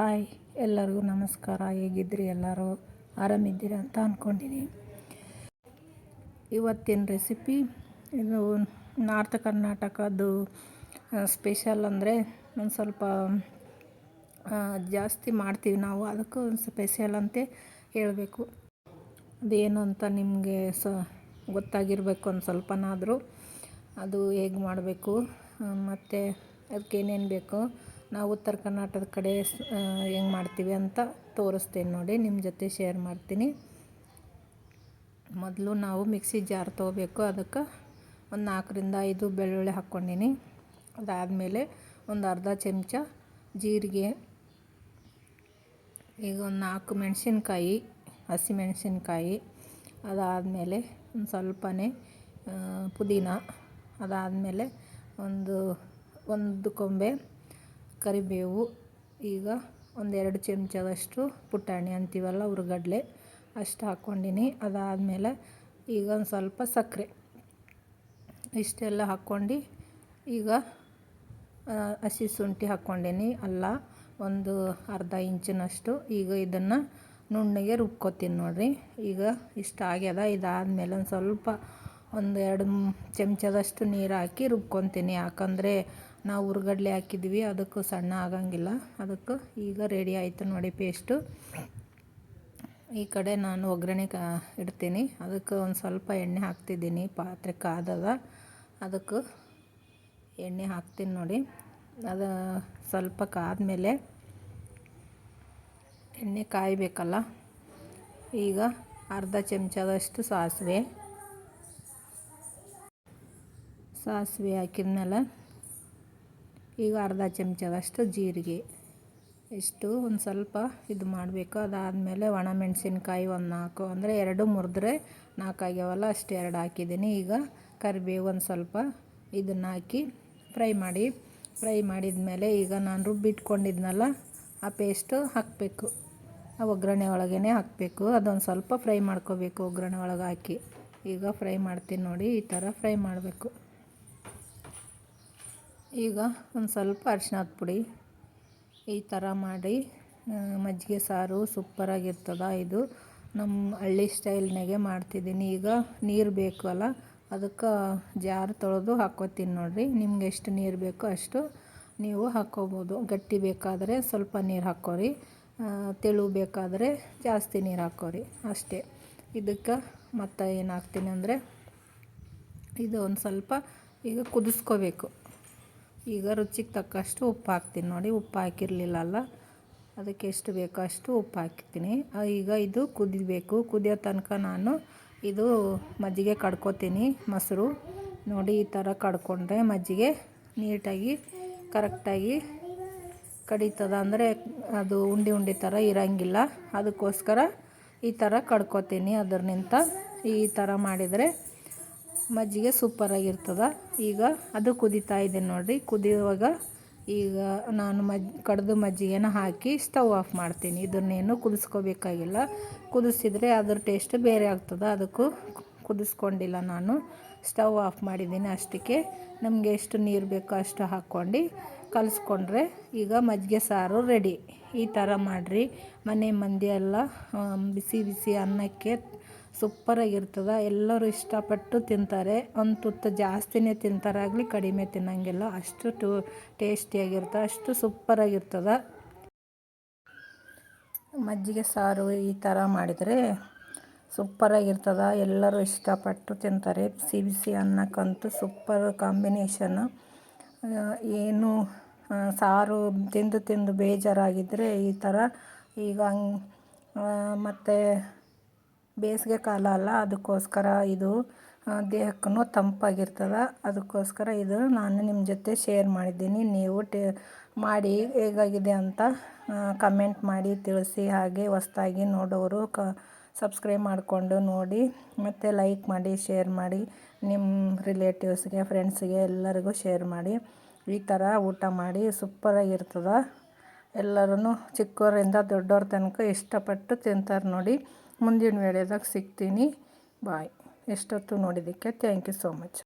Hi, ಎಲ್ಲರಿಗೂ ನಮಸ್ಕಾರ. ಹೇಗಿದ್ರಿ ಎಲ್ಲರೂ ಆರಾಮಿದ್ದೀರಿ ಅಂತ ಅಂದ್ಕೊಂಡಿದ್ದೀನಿ ಇವತ್ತಿನ ರೆಸಿಪಿ ಇದು ನಾರ್ತ್ ಕರ್ನಾಟಕದ್ದು ಸ್ಪೆಷಲ್ ಅಂದರೆ ಒಂದು ಸ್ವಲ್ಪ ಜಾಸ್ತಿ ಮಾಡ್ತೀವಿ ನಾವು. ಅದಕ್ಕೂ ಒಂದು ಸ್ಪೆಷಲ್ ಅಂತೆ ಹೇಳಬೇಕು. ಅದೇನು ಅಂತ ನಿಮಗೆ ಸ, ಗೊತ್ತಾಗಿರಬೇಕು ಒಂದು ಸ್ವಲ್ಪನಾದರೂ. ಅದು ಹೇಗೆ ಮಾಡಬೇಕು ಮತ್ತು ಅದಕ್ಕೆ ಏನೇನು ಬೇಕು ನಾವು ಉತ್ತರ ಕರ್ನಾಟಕದ ಕಡೆ ಹೆಂಗೆ ಮಾಡ್ತೀವಿ ಅಂತ ತೋರಿಸ್ತೀನಿ ನೋಡಿ ನಿಮ್ಮ ಜೊತೆ ಶೇರ್ ಮಾಡ್ತೀನಿ. ಮೊದಲು ನಾವು ಮಿಕ್ಸಿ ಜಾರ್ ತೊಗೋಬೇಕು, ಅದಕ್ಕೆ ಒಂದು ನಾಲ್ಕರಿಂದ ಐದು ಬೆಳ್ಳುಳ್ಳಿ ಹಾಕ್ಕೊಂಡಿನಿ. ಅದಾದಮೇಲೆ ಒಂದು ಅರ್ಧ ಚಮಚ ಜೀರಿಗೆ, ಈಗ ಒಂದು ನಾಲ್ಕು ಮೆಣಸಿನ್ಕಾಯಿ ಹಸಿಮೆಣಸಿನ್ಕಾಯಿ ಅದಾದಮೇಲೆ ಒಂದು ಸ್ವಲ್ಪನೇ ಪುದೀನ, ಅದಾದಮೇಲೆ ಒಂದು ಒಂದು ಕೊಂಬೆ ಕರಿಬೇವು, ಈಗ ಒಂದೆರಡು ಚಮಚದಷ್ಟು ಪುಟಾಣಿ ಅಂತೀವಲ್ಲ ಹುರ್ಗಡ್ಲೆ, ಅಷ್ಟು ಹಾಕ್ಕೊಂಡಿನಿ. ಅದಾದಮೇಲೆ ಈಗ ಒಂದು ಸ್ವಲ್ಪ ಸಕ್ಕರೆ, ಇಷ್ಟೆಲ್ಲ ಹಾಕ್ಕೊಂಡು ಈಗ ಹಸಿ ಶುಂಠಿ ಹಾಕ್ಕೊಂಡೀನಿ, ಅಲ್ಲ ಒಂದು ಅರ್ಧ ಇಂಚಿನಷ್ಟು. ಈಗ ಇದನ್ನು ನುಣ್ಣಗೆ ರುಬ್ಕೊತೀನಿ ನೋಡಿರಿ. ಈಗ ಇಷ್ಟ ಆಗ್ಯದ, ಇದಾದಮೇಲೆ ಒಂದು ಸ್ವಲ್ಪ ಒಂದು ಎರಡು ಚಮಚದಷ್ಟು ನೀರು ಹಾಕಿ ರುಬ್ಕೊತೀನಿ. ಯಾಕಂದರೆ ನಾವು ಉರ್ಗಡ್ಲೆ ಹಾಕಿದ್ವಿ, ಅದಕ್ಕೂ ಸಣ್ಣ ಆಗಂಗಿಲ್ಲ. ಅದಕ್ಕೆ ಈಗ ರೆಡಿ ಆಯಿತು ನೋಡಿ ಪೇಸ್ಟು ಈ ಕಡೆ ನಾನು ಒಗ್ಗರಣೆ ಕಾ, ಇಡ್ತೀನಿ. ಅದಕ್ಕೆ ಒಂದು ಸ್ವಲ್ಪ ಎಣ್ಣೆ ಹಾಕ್ತಿದ್ದೀನಿ, ಪಾತ್ರೆ ಕಾದದ. ಅದಕ್ಕೆ ಎಣ್ಣೆ ಹಾಕ್ತೀನಿ ನೋಡಿ. ಅದು ಸ್ವಲ್ಪ ಕಾದ್ಮೇಲೆ ಎಣ್ಣೆ ಕಾಯಬೇಕಲ್ಲ? ಈಗ ಅರ್ಧ ಚಮಚದಷ್ಟು ಸಾಸಿವೆ. ಸಾಸಿವೆ ಹಾಕಿದ್ಮೇಲೆ ಈಗ ಅರ್ಧ ಚಮಚದಷ್ಟು ಜೀರಿಗೆ ಇಷ್ಟು ಒಂದು ಸ್ವಲ್ಪ ಇದು ಮಾಡಬೇಕು. ಅದಾದಮೇಲೆ ಒಣಮೆಣಸಿನ್ಕಾಯಿ ಒಂದು ನಾಲ್ಕು, ಅಂದರೆ ಎರಡು ಮುರಿದ್ರೆ ನಾಲ್ಕು ಆಗ್ಯಾವಲ್ಲ, ಅಷ್ಟು ಎರಡು ಹಾಕಿದ್ದೀನಿ. ಈಗ ಕರಿಬೇವು ಒಂದು ಸ್ವಲ್ಪ ಇದನ್ನು ಹಾಕಿ ಫ್ರೈ ಮಾಡಿ, ಫ್ರೈ ಮಾಡಿದ ಮೇಲೆ ಈಗ ನಾನು ರುಬ್ಬಿಟ್ಕೊಂಡಿದ್ನಲ್ಲ, ಆ ಪೇಸ್ಟು ಹಾಕಬೇಕು. ಆ ಒಗ್ಗರಣೆ ಒಳಗೇ ಹಾಕಬೇಕು. ಅದೊಂದು ಸ್ವಲ್ಪ ಫ್ರೈ ಮಾಡ್ಕೋಬೇಕು ಒಗ್ಗರಣೆ ಒಳಗೆ ಹಾಕಿ. ಈಗ ಫ್ರೈ ಮಾಡ್ತೀನಿ ನೋಡಿ, ಈ ಥರ ಫ್ರೈ ಮಾಡಬೇಕು. ಈಗ ಒಂದು ಸ್ವಲ್ಪ ಅರ್ಶಿನದ ಪುಡಿ ಈ ಥರ ಮಾಡಿ ಮಜ್ಜಿಗೆ ಸಾರು ಸೂಪರಾಗಿರ್ತದ ಇದು. ನಮ್ಮ ಹಳ್ಳಿ ಸ್ಟೈಲ್ನಾಗೆ ಮಾಡ್ತಿದ್ದೀನಿ. ಈಗ ನೀರು ಬೇಕು ಅಲ್ಲ, ಅದಕ್ಕೆ ಜಾರ್ ತೊಳೆದು ಹಾಕೋತೀನಿ ನೋಡಿರಿ. ನಿಮ್ಗೆ ಎಷ್ಟು ನೀರು ಬೇಕೋ ಅಷ್ಟು ನೀವು ಹಾಕ್ಕೋಬೋದು. ಗಟ್ಟಿ ಬೇಕಾದರೆ ಸ್ವಲ್ಪ ನೀರು ಹಾಕೋರಿ ತೆಳು ಬೇಕಾದರೆ ಜಾಸ್ತಿ ನೀರು ಹಾಕೋರಿ ಅಷ್ಟೇ. ಇದಕ್ಕೆ ಮತ್ತು ಏನು ಹಾಕ್ತೀನಿ ಅಂದರೆ, ಇದು ಒಂದು ಸ್ವಲ್ಪ ಈಗ ಕುದಿಸ್ಕೋಬೇಕು. ಈಗ ರುಚಿಗೆ ತಕ್ಕಷ್ಟು ಉಪ್ಪು ಹಾಕ್ತೀನಿ ನೋಡಿ, ಉಪ್ಪು ಹಾಕಿರಲಿಲ್ಲಲ್ಲ. ಅದಕ್ಕೆ ಎಷ್ಟು ಬೇಕೋ ಅಷ್ಟು ಉಪ್ಪು ಹಾಕ್ತೀನಿ. ಈಗ ಇದು ಕುದಿಬೇಕು. ಕುದಿಯೋ ತನಕ ನಾನು ಇದು ಮಜ್ಜಿಗೆ ಕಡ್ಕೊತೀನಿ, ಮೊಸರು. ನೋಡಿ, ಈ ಥರ ಕಡ್ಕೊಂಡ್ರೆ ಮಜ್ಜಿಗೆ ನೀಟಾಗಿ, ಕರೆಕ್ಟಾಗಿ ಕಡಿತದ. ಅಂದರೆ ಅದು ಉಂಡೆ ಉಂಡೆ ಥರ ಇರೋಂಗಿಲ್ಲ. ಅದಕ್ಕೋಸ್ಕರ ಈ ಥರ ಕಡ್ಕೊತೀನಿ ಅದ್ರನಿಂತ ಈ ಥರ ಮಾಡಿದರೆ ಮಜ್ಜಿಗೆ ಸೂಪರಾಗಿರ್ತದೆ ಈಗ ಅದು ಕುದೀತಾ ಇದೆ ನೋಡಿರಿ. ಕುದಿಯುವಾಗ ಈಗ ನಾನು ಮಜ್, ಕಡ್ದು ಮಜ್ಜಿಗೆನ ಹಾಕಿ ಸ್ಟವ್ ಆಫ್ ಮಾಡ್ತೀನಿ. ಇದನ್ನೇನು ಕುದಿಸ್ಕೋಬೇಕಾಗಿಲ್ಲ. ಕುದಿಸಿದರೆ ಅದ್ರ ಟೇಸ್ಟ್ ಬೇರೆ ಆಗ್ತದೆ. ಅದಕ್ಕೂ ಕುದಿಸ್ಕೊಂಡಿಲ್ಲ ನಾನು. ಸ್ಟವ್ ಆಫ್ ಮಾಡಿದ್ದೀನಿ ಅಷ್ಟಕ್ಕೆ. ನಮಗೆ ಎಷ್ಟು ನೀರು ಬೇಕೋ ಅಷ್ಟು ಹಾಕ್ಕೊಂಡು ಕಲಿಸ್ಕೊಂಡ್ರೆ ಈಗ ಮಜ್ಜಿಗೆ ಸಾರು ರೆಡಿ ಈ ಥರ ಮಾಡಿರಿ. ಮನೆ ಮಂದಿ ಎಲ್ಲ ಬಿಸಿ ಬಿಸಿ ಅನ್ನಕ್ಕೆ ಸೂಪರಾಗಿರ್ತದೆ. ಎಲ್ಲರೂ ಇಷ್ಟಪಟ್ಟು ತಿಂತಾರೆ. ಒಂದು ತುತ್ತು ಜಾಸ್ತಿನೇ ತಿಂತಾರಾಗಲಿ ಕಡಿಮೆ ತಿನ್ನೋಂಗಿಲ್ಲ. ಅಷ್ಟು ಟೂ ಟೇಸ್ಟಿಯಾಗಿರ್ತದೆ. ಅಷ್ಟು ಸೂಪರಾಗಿರ್ತದೆ. ಮಜ್ಜಿಗೆ ಸಾರು ಈ ಥರ ಮಾಡಿದರೆ ಸೂಪರಾಗಿರ್ತದೆ. ಎಲ್ಲರೂ ಇಷ್ಟಪಟ್ಟು ತಿಂತಾರೆ. ಬಿಸಿ ಬಿಸಿ ಅನ್ನಕ್ಕಂತೂ ಸೂಪರ್ ಕಾಂಬಿನೇಷನ್ನು ಏನು ಸಾರು ತಿಂದು ತಿಂದು ಬೇಜಾರಾಗಿದ್ದರೆ ಈ ಥರ ಈಗ ಮತ್ತು ಬೇಸಿಗೆ ಕಾಲ ಅಲ್ಲ, ಅದಕ್ಕೋಸ್ಕರ ಇದು ದೇಹಕ್ಕೂ ತಂಪಾಗಿರ್ತದೆ. ಅದಕ್ಕೋಸ್ಕರ ಇದು ನಾನು ನಿಮ್ಮ ಜೊತೆ ಶೇರ್ ಮಾಡಿದ್ದೀನಿ. ನೀವು ಟೇ, ಮಾಡಿ ಹೇಗಾಗಿದೆ ಅಂತ ಕಮೆಂಟ್ ಮಾಡಿ ತಿಳಿಸಿ. ಹಾಗೆ ಹೊಸ್ದಾಗಿ ನೋಡೋರು ಕ ಸಬ್ಸ್ಕ್ರೈಬ್ ಮಾಡಿಕೊಂಡು ನೋಡಿ. ಮತ್ತು ಲೈಕ್ ಮಾಡಿ ಶೇರ್ ಮಾಡಿ. ನಿಮ್ಮ ರಿಲೇಟಿವ್ಸ್ಗೆ ಫ್ರೆಂಡ್ಸ್ಗೆ ಎಲ್ಲರಿಗೂ ಶೇರ್ ಮಾಡಿ. ಈ ಥರ ಊಟ ಮಾಡಿ ಸೂಪರಾಗಿರ್ತದೆ ಎಲ್ಲರೂ ಚಿಕ್ಕವರಿಂದ ದೊಡ್ಡವ್ರ ತನಕ ಇಷ್ಟಪಟ್ಟು ತಿಂತಾರೆ ನೋಡಿ. ಮುಂದಿನ ವೇಳೆದಾಗ ಸಿಗ್ತೀನಿ. ಬಾಯ್. ಎಷ್ಟೊತ್ತು ನೋಡಿದ್ದಕ್ಕೆ? Thank you so much